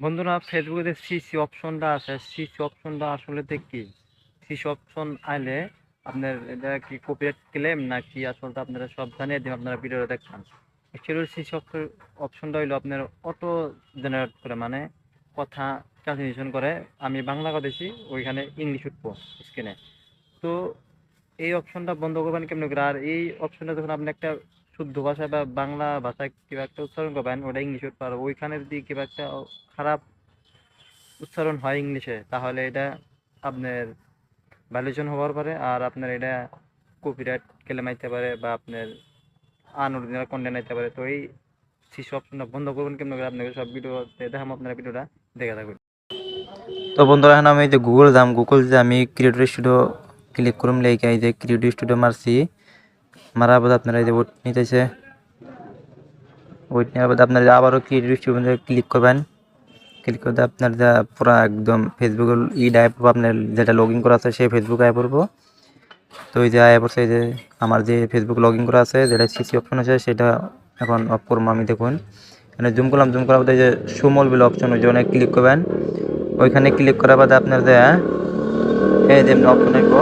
বন্ধুরা ফেসবুকে সিসি অপশনটা আছে। সিসি অপশনটা আসলে কি? সিসি অপশন আইলে আপনার এটা কি কপিরাইট ক্লেম নাকি আসলে আপনারা সব জানিয়ে দিন আপনারা ভিডিওটা দেখছেন? অ্যাকচুয়ালি সিসি অপশনটা হইল আপনার অটো জেনারেট করে মানে কথা ট্রান্সলেশন করে। আমি বাংলা কথাছি ওইখানে ইংলিশ উঠবো স্ক্রিনে তো এই অপশনটা বন্ধ করবেন কেমন করে? আর এই অপশনটা যখন আপনি একটা শুদ্ধ ভাষায় বা বাংলা ভাষায় কিবা একটা উচ্চারণ করবেন ওটা ইংলিশ আর ওইখানে যদি কিবা একটা খারাপ উচ্চারণ হয় ইংলিশে তাহলে এটা আপনার ভ্যালুয়েশন হওয়ার পারে আর আপনার এটা কপিরাইট ক্লেম মাইতে পারে বা আপনার আনঅরিজিনাল কন্টেন্ট আইতে পারে। তো এই শিশু অপশনটা বন্ধ করবেন কেমন করে? আপনাকে সব ভিডিওতে দেখাম আপনারা ভিডিওটা দেখে থাকবেন। তো বন্ধুরা, এখন আমি যে গুগল যাম গুগল যে আমি ক্রিয়েটর স্টুডিও ক্লিক করুম লেগে এই যে ক্রিয়েটর স্টুডিও মারছি। মারার বাদ আপনারা এই যে ওট নিতেছে। ওইট নেওয়ার বাদ আপনারা আবারও ক্রিয়েটর স্টুডিও ক্লিক করবেন। ক্লিক করতে আপনার যা পুরো একদম ফেসবুকের ই আয় পড়ব, আপনার যেটা লগ ইন করা আছে সেই ফেসবুক আয় পড়ব। তো ওই যে আয় পড়ছে যে আমার যে ফেসবুক লগ ইন করা আছে, যেটা সিসি অপশন আছে, সেটা এখন অফ করব আমি দেখুন। এখানে জুম করলাম জুম করার বাদে যে সুমল বিল অপশন ওই জন্য ক্লিক করবেন। ওইখানে ক্লিক করার বাদে আপনার যে এই যে অপশন আইব।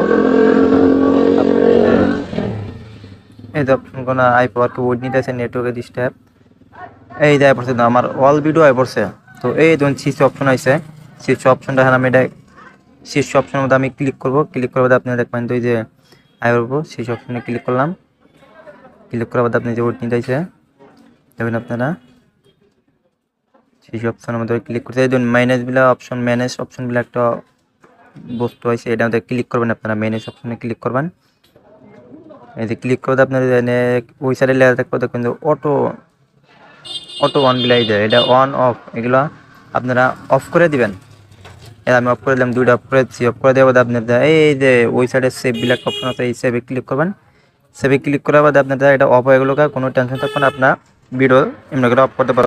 এই যে অপশন কোনো আইপ আর কি ওড নিতেছে নেটওয়ার্কে ডিস্টার্ব এই যে আই পড়ছে আমার অল ভিডিও আই পড়ছে তো এই ধরুন শীর্ষ অপশন আছে শীর্ষ অপশনটা এখন আমি এটা শীর্ষ অপশনের মধ্যে আমি ক্লিক করব। ক্লিক করার আপনি দেখবেন তো এই যে আই করব শীর্ষ অপশনে ক্লিক করলাম। ক্লিক করার বাদে আপনি যে ওড নিতেছে দেখবেন আপনারা। সেই অপশনের মধ্যে ক্লিক করতে এই মাইনাস বিলা অপশন ম্যানেজ অপশন বিলা একটা বস্তু আছে এটা মধ্যে ক্লিক করবেন আপনারা ম্যানেজ অপশনে ক্লিক করবেন। এই যে ক্লিক করতে আপনার ওই সাইডে লেখা থাকবে দেখবেন যে অটো অটো অন বিলাই দেয়। এটা অন অফ এগুলো আপনারা অফ করে দিবেন। এটা আমি অফ করে দিলাম, দুইটা অফ করে দিচ্ছি অফ করে দেওয়ার আপনার এই যে ওই সাইডে সেভ বিলাক অপশন আছে, এই সেভে ক্লিক করবেন। সেভে ক্লিক করার বাদে আপনার এটা অফ হয়ে গেলো কোনো টেনশন থাকবে না, আপনার ভিডিও এমনি করে অফ করতে পারবেন।